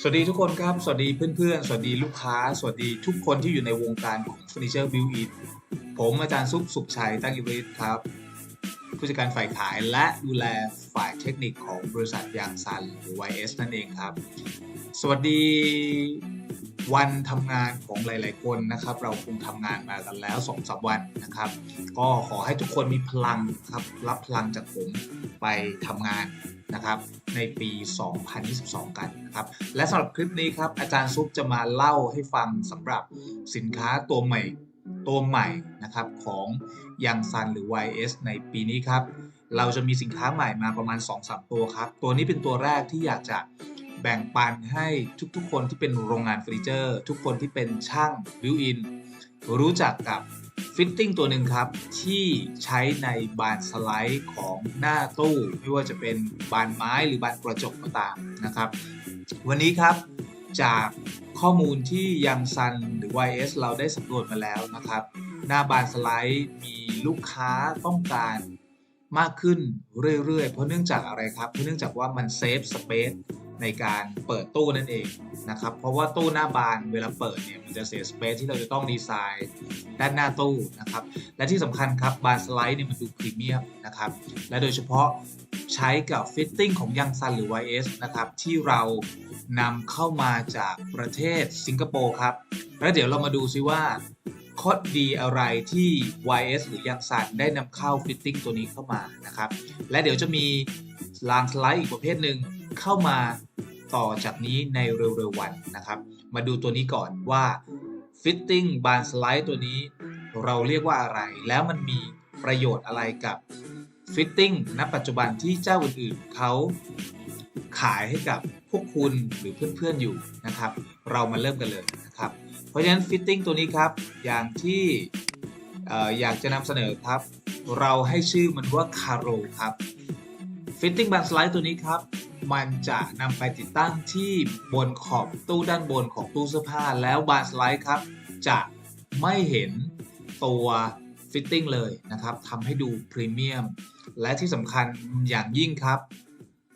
สวัสดีทุกคนครับ สวัสดีเพื่อนๆ สวัสดีลูกค้า สวัสดีทุกคนที่อยู่ในวงการของเฟอร์นิเจอร์บิวอินผมอาจารย์ซุปสุขชัยตั้งอิเวริสครับ ผู้จัดการฝ่ายขายและดูแลฝ่ายเทคนิคของบริษัทยางซันหรือ YS นั่นเองครับ สวัสดี วันทำงานของหลาย ๆ คนนะครับ เราคงทำงานมากันแล้ว2อสวันนะครับ ก็ขอให้ทุกคนมีพลังครับรับพลังจากผมไปทำงานนะครับ ในปี 2022 กันนะครับ และสำหรับคลิปนี้ครับ อาจารย์ซุปจะมาเล่าให้ฟังสำหรับสินค้าตัวใหม่ตัวใหม่นะครับของยังซันหรือ YS ในปีนี้ครับ เราจะมีสินค้าใหม่มาประมาณ 2-3 ตัวครับ ตัวนี้เป็นตัวแรกที่อยากจะ แบ่งปันให้ทุกๆ คนที่เป็นโรงงานเฟอร์นิเจอร์ ทุกคนที่เป็นช่างบิวอิน รู้จักกับฟิตติ้งตัวหนึ่งครับ ที่ใช้ในบานสไลด์ของหน้าตู้ ไม่ว่าจะเป็นบานไม้หรือบานกระจกก็ตามนะครับ วันนี้ครับจากข้อมูลที่ยังซันหรือ YS เราได้สำรวจมาแล้วนะครับ หน้าบานสไลด์มีลูกค้าต้องการมากขึ้นเรื่อยๆ เพราะเนื่องจากอะไรครับ เพราะเนื่องจากว่ามันเซฟสเปซ ในการเปิดตู้นั่นเองนะครับเพราะว่าตู้หน้าบานเวลาเปิดเนี่ยมันจะเสียสเปซที่เราจะต้องดีไซน์ด้านหน้าตู้นะครับและที่สำคัญครับบานสไลด์เนี่ยมันดูพรีเมียมนะครับและโดยเฉพาะใช้กับฟิตติ้งของยังซันหรือ YS นะครับที่เรานำเข้ามาจากประเทศสิงคโปร์ครับ แล้วเดี๋ยวเรามาดูซิว่าข้อดีอะไรที่ YS หรือยังซันได้นำเข้าฟิตติ้งตัวนี้เข้ามานะครับ และเดี๋ยวจะมีรางสไลด์อีกประเภทหนึ่ง เข้ามาต่อจากนี้ในเร็วๆวันนะครับ มาดูตัวนี้ก่อนว่าฟิตติ้งบานสไลด์ตัวนี้เราเรียกว่าอะไร แล้วมันมีประโยชน์อะไรกับฟิตติ้งณปัจจุบันที่เจ้าอื่นๆเขาขายให้กับพวกคุณหรือเพื่อนๆอยู่นะครับ เรามาเริ่มกันเลยนะครับ เพราะฉะนั้นฟิตติ้งตัวนี้ครับ อย่างที่อออยากจะนำเสนอครับ เราให้ชื่อมันว่าคาโรครับฟิตติ้งบานสไลด์ตัวนี้ครับ มันจะนำไปติดตั้งที่บนขอบตู้ด้านบนของตู้เสื้อผ้า แล้วบานสไลด์ครับ จะไม่เห็นตัวฟิตติ้งเลยนะครับทำให้ดูพรีเมียม และที่สำคัญอย่างยิ่งครับ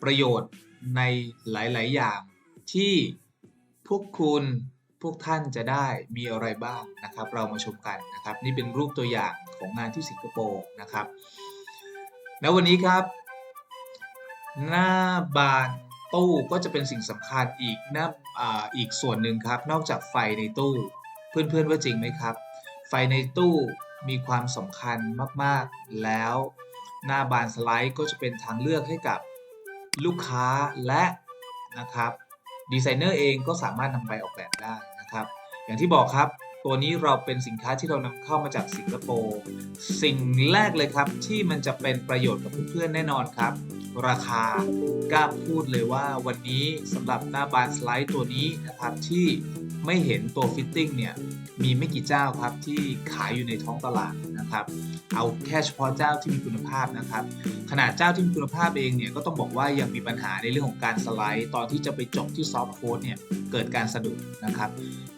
ประโยชน์ในหลาย ๆ อย่างที่พวกคุณพวกท่านจะได้มีอะไรบ้างนะครับ เรามาชมกันนะครับ นี่เป็นรูปตัวอย่างของงานที่สิงคโปร์นะครับ แล้ววันนี้ครับ หน้าบานตู้ก็จะเป็นสิ่งสำคัญอีกหน้าอาอีกส่วนหนึ่งครับ นอกจากไฟในตู้ เพื่อนๆว่าจริงไหมครับ ไฟในตู้มีความสำคัญมากๆ แล้วหน้าบานสไลด์ก็จะเป็นทางเลือกให้กับลูกค้าและนะครับดีไซเนอร์เองก็สามารถนำไปออกแบบได้นะครับ อย่างที่บอกครับ ตัวนี้เราเป็นสินค้าที่เรานำเข้ามาจากสิงคโปร์สิ่งแรกเลยครับที่มันจะเป็นประโยชน์กับเพื่อนๆแน่นอนครับ ราคากล้าพูดเลยว่าวันนี้สำหรับหน้าบานสไลด์ตัวนี้นะครับที่ไม่เห็นตัวฟิตติ้งเนี่ย มีไม่กี่เจ้าครับที่ขายอยู่ในท้องตลาดนะครับ เอาแค่เฉพาะเจ้าที่มีคุณภาพนะครับ ขนาดเจ้าที่มีคุณภาพเองเนี่ยก็ต้องบอกว่ายังมีปัญหาในเรื่องของการสไลด์ ตอนที่จะไปจบที่ซอฟต์โค้ดเนี่ยเกิดการสะดุดนะครับ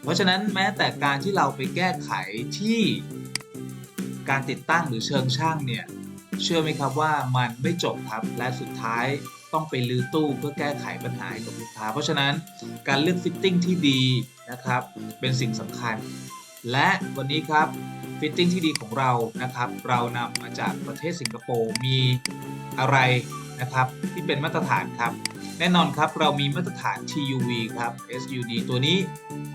เพราะฉะนั้นแม้แต่การที่เราไปแก้ไขที่การติดตั้งหรือเชิงช่างเนี่ยเชื่อไหมครับว่ามันไม่จบครับและสุดท้าย ต้องไปรื้อตู้เพื่อแก้ไขปัญหาให้กับลูกค้า เพราะฉะนั้นการเลือกฟิตติ้งที่ดีนะครับ เป็นสิ่งสำคัญ และวันนี้ครับฟิตติ้งที่ดีของเรานะครับ เรานำมาจากประเทศสิงคโปร์มีอะไรนะครับ ที่เป็นมาตรฐานครับ แน่นอนครับเรามีมาตรฐาน TUV ครับ SUD ตัวนี้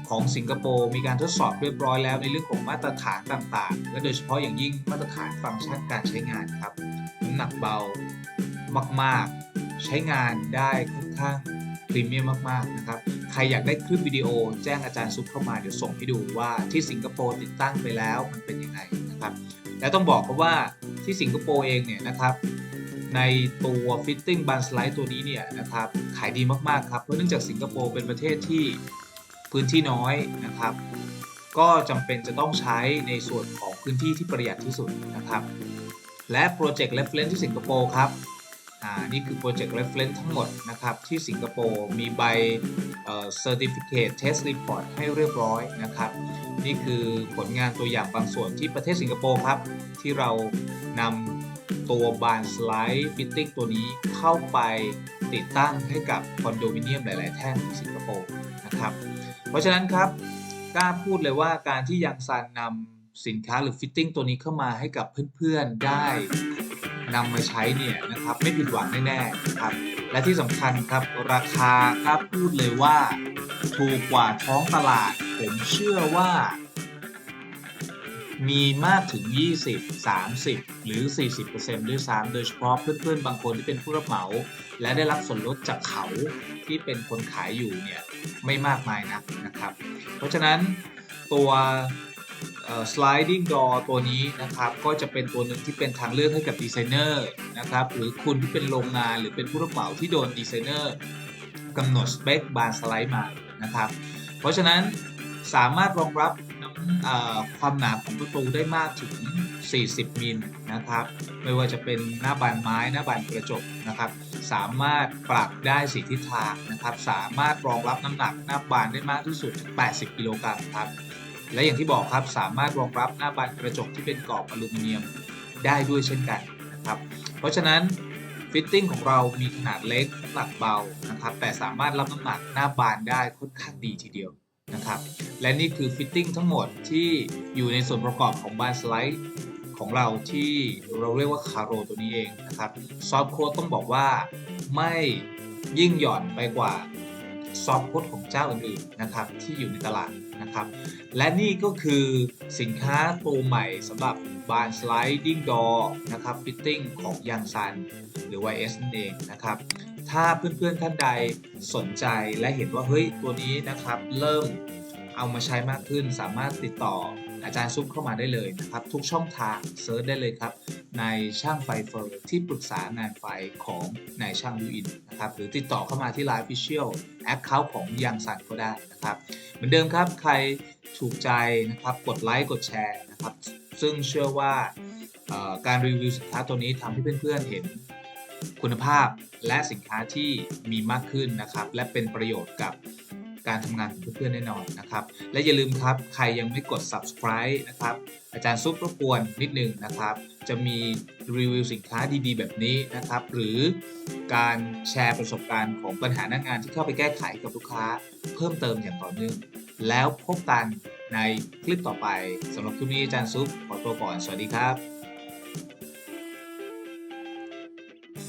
ของสิงคโปร์มีการทดสอบเรียบร้อยแล้วในเรื่องของมาตรฐานต่างๆ และโดยเฉพาะอย่างยิ่งมาตรฐานฟังก์ชันการใช้งานครับน้ำหนักเบามากๆ ใช้งานได้ค่อนข้างพรีเมียมมากๆนะครับ ใครอยากได้คลิปวิดีโอแจ้งอาจารย์ซุปเข้ามาเดี๋ยวส่งให้ดูว่าที่สิงคโปร์ติดตั้งไปแล้วมันเป็นยังไงนะครับ และต้องบอกครับว่าที่สิงคโปร์เองเนี่ยนะครับในตัวฟิตติ้งบันสไลด์ตัวนี้เนี่ยนะครับขายดีมากๆครับเพราะเนื่องจากสิงคโปร์เป็นประเทศที่พื้นที่น้อยนะครับ ก็จำเป็นจะต้องใช้ในส่วนของพื้นที่ที่ประหยัดที่สุดนะครับ และโปรเจกต์ Reference ที่สิงคโปร์ครับ อ่านี่คือโปรเจกต์ Reference ทั้งหมดนะครับ ที่สิงคโปร์มีใบเอ่อ Certificate Test Report ให้เรียบร้อยนะครับ นี่คือผลงานตัวอย่างบางส่วนที่ประเทศสิงคโปร์ครับ ที่เรานำตัวบานสไลด์ฟิตติ้งตัวนี้เข้าไปติดตั้งให้กับคอนโดมิเนียมหลาย ๆ แท่งที่สิงคโปร์นะครับ เพราะฉะนั้นครับกล้าพูดเลยว่าการที่ยังซันนำสินค้าหรือฟิตติ้งตัวนี้เข้ามาให้กับเพื่อน ๆ ได้ นำมาใช้เนี่ยนะครับไม่ผิดหวังแน่ๆนะครับและที่สำคัญครับราคากล้าพูดเลยว่า ถูกกว่าท้องตลาด ผมเชื่อว่า มีมากถึง 20 30 หรือ 40%ด้วยซ้ำโดยเฉพาะเพื่อนๆ บางคนที่เป็นผู้รับเหมา และได้รับส่วนลดจากเขาที่เป็นคนขายอยู่เนี่ยไม่มากมายนักนะครับ เพราะฉะนั้นตัว sliding door ตัวนี้นะครับ ก็จะเป็นตัวหนึ่งที่เป็นทางเลือกให้กับดีไซเนอร์นะครับ หรือคุณที่เป็นโรงงานหรือเป็นผู้รับเหมาที่โดนดีไซเนอร์กำหนดสเปคบานสไลด์มานะครับ เพราะฉะนั้นสามารถรองรับความหนาของประตูได้มากถึง 40 มิลนะครับ ไม่ว่าจะเป็นหน้าบานไม้หน้าบานกระจกนะครับ สามารถปรับได้สีทิศทางนะครับ สามารถรองรับน้ำหนักหน้าบานได้มากที่สุดถึง 80 กิโลกรัมครับ และอย่างที่บอกครับสามารถรองรับหน้าบานกระจกที่เป็นกรอบอลูมิเนียมได้ด้วยเช่นกันนะครับ เพราะฉะนั้นฟิตติ้งของเรามีขนาดเล็กน้ำหนักเบานะครับ แต่สามารถรับน้ำหนักหน้าบานได้ค่อนข้างดีทีเดียวนะครับ และนี่คือฟิตติ้งทั้งหมดที่อยู่ในส่วนประกอบของบานสไลด์ของเราที่เราเรียกว่าคาโรตัวนี้เองนะครับซอฟโค้ดต้องบอกว่าไม่ยิ่งหย่อนไปกว่า ซอฟโค้ดของเจ้าอื่นๆนะครับที่อยู่ในตลาดนะครับและนี่ก็คือสินค้าตัวใหม่สำหรับบานสไลดิ้งดอนะครับฟิตติ้งของยังซันหรือ YS นั่นเองนะครับถ้าเพื่อนๆท่านใดสนใจและเห็นว่าเฮ้ยตัวนี้นะครับเริ่มเอามาใช้มากขึ้นสามารถติดต่อ อาจารย์ซุปเข้ามาได้เลยนะครับ ทุกช่องทางเซิร์ชได้เลยครับ ในช่างไฟเฟอร์ที่ปรึกษางานไฟของนายช่างยูอินนะครับ หรือติดต่อเข้ามาที่ Line Official แอคเคาท์ของยังสันก็ได้นะครับ เหมือนเดิมครับใครถูกใจนะครับกดไลค์กดแชร์นะครับ ซึ่งเชื่อว่าการรีวิวสินค้าตัวนี้ทำให้เพื่อนๆเห็นคุณภาพและสินค้าที่มีมากขึ้นนะครับ และเป็นประโยชน์กับ การทำงานของเพื่อนๆแน่นอนนะครับ และอย่าลืมครับ ใครยังไม่กด subscribe นะครับ อาจารย์ซุปรบกวนนิดนึงนะครับ จะมีรีวิวสินค้าดีๆ แบบนี้นะครับ หรือการแชร์ประสบการณ์ของปัญหาหน้างงานที่เข้าไปแก้ไขกับลูกค้า เพิ่มเติมอย่างต่อเนื่องแล้วพบกันในคลิปต่อไปสำหรับคลิปนี้อาจารย์ซุปขอตัวก่อน สวัสดีครับ